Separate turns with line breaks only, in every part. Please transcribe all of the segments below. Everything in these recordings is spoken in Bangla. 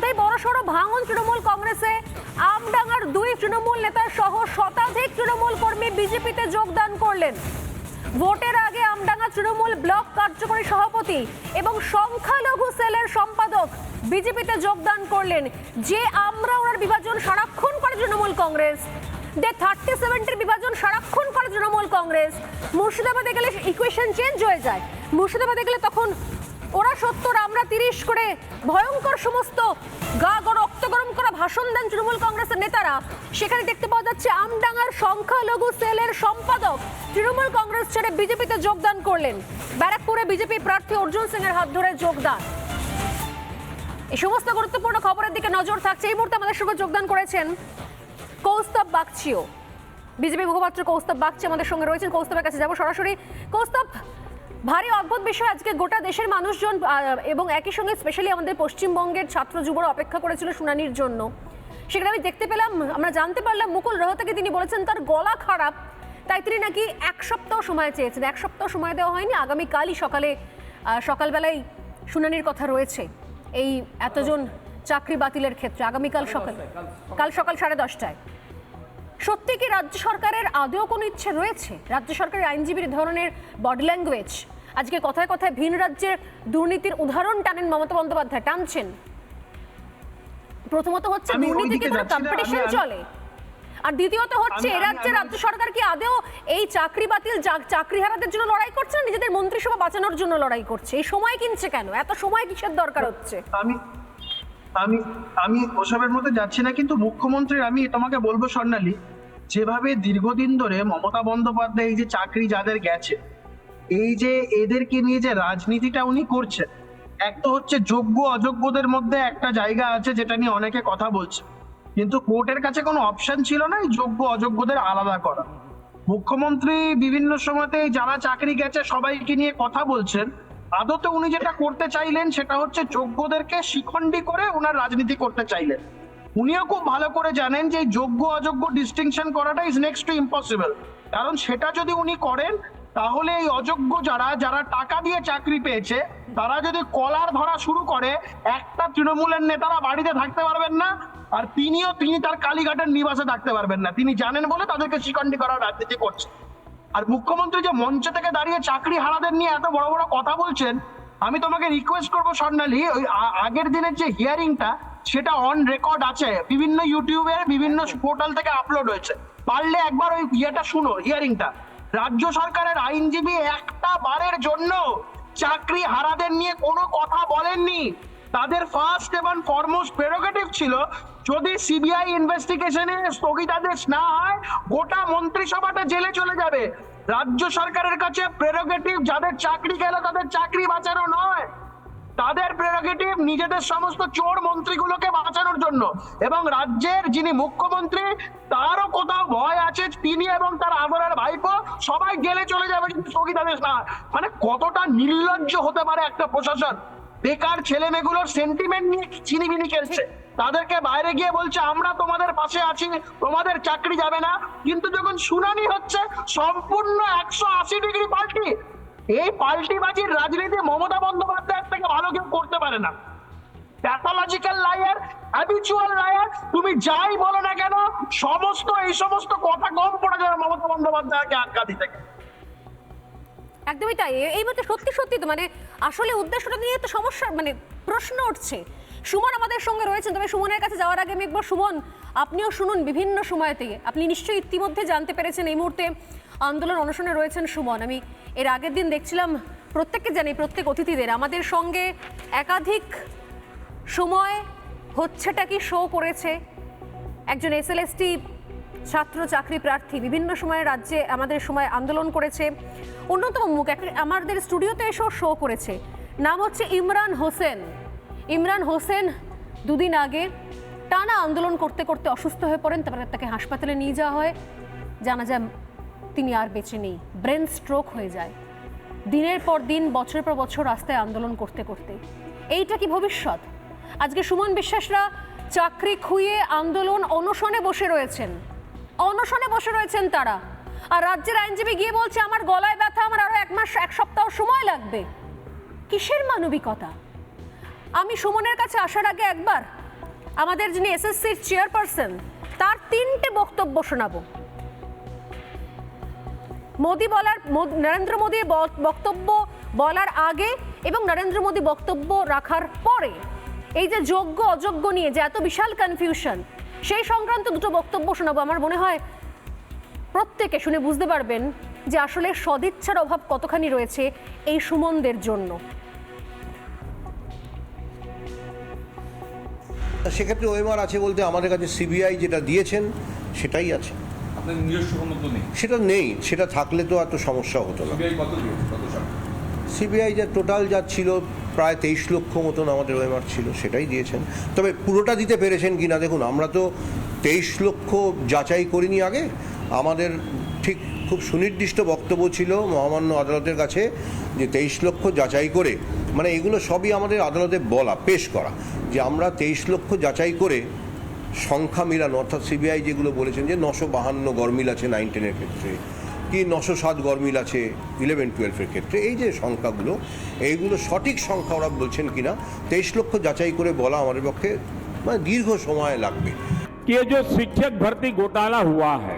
মধ্যেই বড়সড় ভাঙন তৃণমূল কংগ্রেসে, আমডাঙ্গার দুই তৃণমূল নেতা সহ শতাধিক তৃণমূল কর্মী বিজেপিতে যোগদান করলেন। ভোটের আগে আমডাঙ্গা তৃণমূল ব্লক কার্যকরী সভাপতি এবং সংখ্যালঘু সেলের সম্পাদক বিজেপিতে যোগদান করলেন। যে আমরা ওনার বিভাজন সারাক্ষণ করে তৃণমূল কংগ্রেস দে থার্টি সেভেন্টির বিভাজন সারাক্ষণ করে তৃণমূল কংগ্রেস, মুর্শিদাবাদে গেলে ইকুয়েশন চেঞ্জ হয়ে যায়। মুর্শিদাবাদে গেলে তখন ওরা সত্তর, আমরা তিরিশ করে ভয়ঙ্কর সমস্ত গা রক্ত গরম করা ভাষণ দেন তৃণমূল কংগ্রেসের নেতারা। সেখানে দেখতে পাওয়া যাচ্ছে আমডাঙ্গার সংখ্যালঘু সেলের সম্পাদক তৃণমূল কংগ্রেস ছেড়ে বিজেপিতে যোগদান করলেন। ব্যারাকপুরে বিজেপি প্রার্থী অর্জুন সিং এর হাত ধরে যোগদান। এই সমস্ত গুরুত্বপূর্ণ খবরের দিকে নজর থাকছে। এই মুহূর্তে আমাদের সঙ্গে যোগদান করেছেন কৌস্তব বাগচিও। বিজেপি মুখপাত্র কৌস্তব বাগচি আমাদের সঙ্গে রয়েছেন। কৌস্তবের কাছে যাব সরাসরি। কৌস্তব ভারী অদ্ভুত বিষয়, আজকে গোটা দেশের মানুষজন এবং একই সঙ্গে স্পেশালি আমাদের পশ্চিমবঙ্গের ছাত্র যুবরা অপেক্ষা করেছিল শুনানির জন্য। সেখানে আমি দেখতে পেলাম, আমরা জানতে পারলাম মুকুল রোহতাকে তিনি বলেছেন, তার গলা খারাপ। তাই তিনি নাকি এক সপ্তাহ সময় চেয়েছেন। এক সপ্তাহ সময় দেওয়া হয়নি, আগামীকালই সকালে সকালবেলায় শুনানির কথা রয়েছে এই এতজন চাকরি বাতিলের ক্ষেত্রে। আগামীকাল সকাল, কাল সকাল সাড়ে দশটায়। সত্যি কি রাজ্য সরকারের আদৌ কোনো ইচ্ছে রয়েছে? রাজ্য সরকারের আইনজীবীর ধরনের বডি ল্যাঙ্গুয়েজ। আজকে কথায় কথায় ভিন রাজ্যের দুর্নীতির উদাহরণ টানেন মমতা বন্দ্যোপাধ্যায়। টানছেন। প্রথমত হচ্ছে দুর্নীতি কি কোনো কম্পিটিশন চলে। আর দ্বিতীয়ত হচ্ছে এ রাজ্যে রাজ্য সরকার কি আদেও এই চাকরি বাতিল চাকরি হারাদের জন্য লড়াই করছে না নিজেদের মন্ত্রিসভা বাঁচানোর জন্য লড়াই করছে? এই সময় কিনছে কেন? এত সময় কিসের দরকার হচ্ছে?
আমি আমি আমি ওসবের মধ্যে যাচ্ছি না, কিন্তু মুখ্যমন্ত্রীর আমি তোমাকে বলব স্বর্ণালী, যেভাবে দীর্ঘদিন ধরে মমতা বন্দ্যোপাধ্যায় এই যে চাকরি যাদের গেছে, এই যে এদেরকে নিয়ে যে রাজনীতিটা উনি করছেন, এক তো হচ্ছে যোগ্য অযোগ্যদের মধ্যে একটা জায়গা আছে যেটা নিয়ে অনেকে কথা বলছে, কিন্তু কোর্টের কাছে কোনো অপশন ছিল না এই যোগ্য অযোগ্যদের আলাদা করা। মুখ্যমন্ত্রী বিভিন্ন সময়তে যারা চাকরি গেছে সবাইকে নিয়ে কথা বলছেন আদতে উনি যেটা করতে চাইলেন সেটা হচ্ছে যোগ্যদেরকে শিখণ্ডী করে ওনার রাজনীতি করতে চাইলেন। উনিও খুব ভালো করে জানেন যে যোগ্য অযোগ্য ডিস্টিংশন করাটা ইজ নেক্সট টু ইম্পসিবল কারণ সেটা যদি উনি করেন, তাহলে এই অযোগ্য যারা যারা টাকা দিয়ে চাকরি পেয়েছে, তারা যদি কলার ধরা শুরু করে, একটা তৃণমূলের নেতারা বাড়িতে থাকতে পারবেন না, আর তিনিও, তিনি তার কালীঘাটের নিবাসে থাকতে পারবেন না। তিনি জানেন বলে তাদেরকে শিখণ্ডী করার রাজনীতি করছে। আর মুখ্যমন্ত্রী যে মঞ্চ থেকে দাঁড়িয়ে চাকরি হারাদের নিয়ে এত বড় বড় কথা বলছেন, আমি তোমাকে রিকোয়েস্ট করব স্বর্ণালী, ওই আগের দিনের যে হিয়ারিংটা সেটা অন রেকর্ড আছে। বিভিন্ন ইউটিউবে বিভিন্ন পোর্টাল থেকে আপলোড হয়েছে। পারলে একবার ওই ইয়েটা শুনো হিয়ারিংটা রাজ্য সরকারের আইনজীবী একটা বারের জন্য চাকরি হারাদের নিয়ে কোনো কথা বলেননি। তাদের ফার্স্ট এবং ফরমোস্ট প্রেরোগেটিভ ছিল যদি সিবিআই ইনভেস্টিগেশনে স্থগিতাদেশ না হয়, গোটা মন্ত্রিসভাটা জেলে চলে যাবে। রাজ্য সরকারের কাছে প্রেরোগেটিভ যাদের চাকরি গেল তাদের চাকরি বাঁচানো নয়। তাদের প্রেরোগেটিভ নিজেদের সমস্ত চোর মন্ত্রীগুলোকে বাঁচানোর জন্য। এবং রাজ্যের যিনি মুখ্যমন্ত্রী, তারও কোথাও ভয় আছে, তিনি এবং তার আদরের ভাইপো সবাই গেলে চলে যাবে যদি স্থগিতাদেশ না মানে কতটা নির্লজ্জ হতে পারে একটা প্রশাসন। বেকার ছেলে মেয়েগুলোর সেন্টিমেন্ট নিয়ে চিনিবিনি খেলছে। তাদেরকে বাইরে গিয়ে বলছে, আমরা তোমাদের পাশে আছি, তোমাদের চাকরি যাবে না। কিন্তু যখন শুনানি হচ্ছে, সম্পূর্ণ একশো আশি ডিগ্রি পাল্টি। এই পাল্টিবাজির রাজনীতি মমতা বন্দ্যোপাধ্যায়ের থেকে ভালো কেউ করতে পারে না। প্যাথোলজিক্যাল লায়ার লায়ার তুমি যাই বলো না কেন, সমস্ত, এই সমস্ত কথা কম পড়ে যাবে মমতা বন্দ্যোপাধ্যায়কে আজ্ঞা দিতে।
একদমই তাই। এই মধ্যে সত্যি সত্যি তো মানে আসলে উদ্দেশ্যটা নিয়ে তো সমস্যা মানে প্রশ্ন উঠছে। সুমন আমাদের সঙ্গে রয়েছেন। তবে সুমনের কাছে যাওয়ার আগে আমি একবার সুমন, আপনিও শুনুন বিভিন্ন সময়তে আপনি নিশ্চয়ই ইতিমধ্যে জানতে পেরেছেন এই মুহূর্তে আন্দোলন অনশনে রয়েছেন সুমন। আমি এর আগের দিন দেখছিলাম প্রত্যেককে জানি, প্রত্যেক অতিথিদের। আমাদের সঙ্গে একাধিক সময় হচ্ছেটা কি শো করেছে একজন এসএলএসটি ছাত্র চাকরি প্রার্থী বিভিন্ন সময়ে রাজ্যে আমাদের সময় আন্দোলন করেছে। অন্যতম মুখ আমাদের স্টুডিওতে এসেও শো করেছে। নাম হচ্ছে ইমরান হোসেন। ইমরান হোসেন দুদিন আগে টানা আন্দোলন করতে করতে অসুস্থ হয়ে পড়েন, তারপরে তাকে হাসপাতালে নিয়ে যাওয়া হয়। জানা যায় তিনি আর বেঁচে নেই, ব্রেন স্ট্রোক হয়ে যায়। দিনের পর দিন, বছরের পর বছর রাস্তায় আন্দোলন করতে করতে। এইটা কি ভবিষ্যৎ? আজকে সুমন বিশ্বাসরা চাকরি খুইয়ে আন্দোলন অনশনে বসে রয়েছেন। অনশনে বসে রয়েছেন তারা। আর রাজ্যের আইনজীবী গিয়ে বলছে, আমার গলায় ব্যথা, আমার আরও এক মাস, এক সপ্তাহ সময় লাগবে। কিসের মানবিকতা? আমি সুমনের কাছে আসার আগে একবার আমাদের যিনি এসএসসির চেয়ারপারসন, তার তিনটে বক্তব্য শোনাবো। মোদি বলার নরেন্দ্র মোদীর বক্তব্য বলার আগে এবং নরেন্দ্র মোদী বক্তব্য রাখার পরে, এই যে যোগ্য, অযোগ্য নিয়ে যে এত বিশাল কনফিউশন সেই সংক্রান্ত দুটো বক্তব্য শোনাবো। আমার মনে হয় প্রত্যেকে শুনে বুঝতে পারবেন যে আসলে সদিচ্ছার অভাব কতখানি রয়েছে এই সুমনদের জন্য।
সেক্ষেত্রে ওএমআর আছে বলতে আমাদের কাছে সিবিআই যেটা দিয়েছেন সেটাই আছে। সেটা নেই সেটা থাকলে তো এত সমস্যা হতো না।
সিবিআই
যা টোটাল যা ছিল প্রায় তেইশ লক্ষ মতন আমাদের ওয়েমার ছিল সেটাই দিয়েছেন। তবে পুরোটা দিতে পেরেছেন কি না দেখুন আমরা তো তেইশ লক্ষ যাচাই করিনি আগে আমাদের ঠিক খুব সুনির্দিষ্ট বক্তব্য ছিল মহামান্য আদালতের কাছে যে তেইশ লক্ষ যাচাই করে মানে এগুলো সবই আমাদের আদালতে বলা পেশ করা যে আমরা তেইশ লক্ষ যাচাই করে সংখ্যা মিলানো অর্থাৎ সিবিআই যেগুলো বলেছেন যে নশো বাহান্ন গরমিল আছে নাইন টেনের ক্ষেত্রে কি নশো সাত গরমিল আছে ইলেভেন টুয়েলভের ক্ষেত্রে এই যে সংখ্যাগুলো এইগুলো সঠিক সংখ্যা ওরা বলছেন কিনা তেইশ লক্ষ যাচাই করে বলা আমাদের পক্ষে মানে দীর্ঘ সময় লাগবে
कि ये जो शिक्षक भर्ती घोटाला हुआ है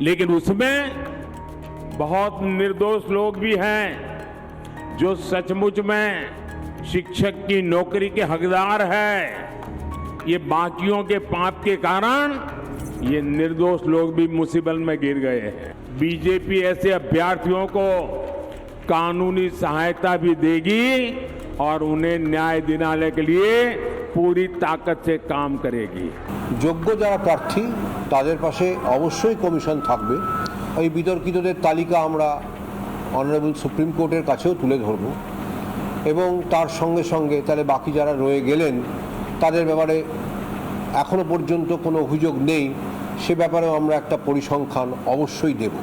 लेकिन उसमें बहुत निर्दोष लोग भी हैं जो सचमुच में शिक्षक की नौकरी के हकदार है ये बाकियों के पाप के कारण ये निर्दोष लोग भी मुसीबत में गिर गए हैं बीजेपी ऐसे अभ्यर्थियों को कानूनी सहायता भी देगी और उन्हें न्याय दिलाने के लिए पूरी ताकत से काम करेगी
যোগ্য যারা প্রার্থী তাদের পাশে অবশ্যই কমিশন থাকবে। ওই বিতর্কিতদের তালিকা আমরা অনারেবল সুপ্রিম কোর্টের কাছেও তুলে ধরব। এবং তার সঙ্গে সঙ্গে তাহলে বাকি যারা রয়ে গেলেন, তাদের ব্যাপারে এখনও পর্যন্ত কোনো অভিযোগ নেই। সে ব্যাপারেও আমরা একটা পরিসংখ্যান অবশ্যই দেব।